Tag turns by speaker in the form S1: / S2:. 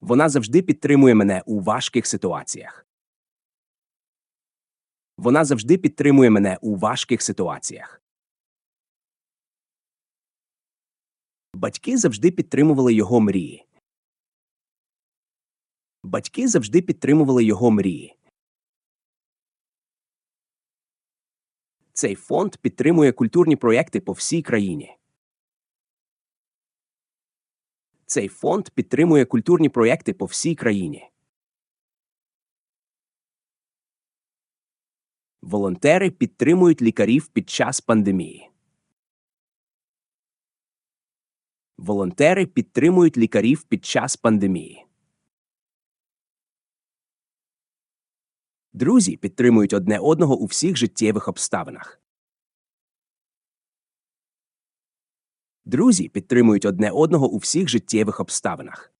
S1: Вона завжди підтримує мене у важких ситуаціях. Вона завжди підтримує мене у важких ситуаціях. Батьки завжди підтримували його мрії. Батьки завжди підтримували його мрії. Цей фонд підтримує культурні проєкти по всій країні. Цей фонд підтримує культурні проєкти по всій країні. Волонтери підтримують лікарів під час пандемії. Волонтери підтримують лікарів під час пандемії. Друзі підтримують одне одного у всіх життєвих обставинах. Друзі підтримують одне одного у всіх життєвих обставинах.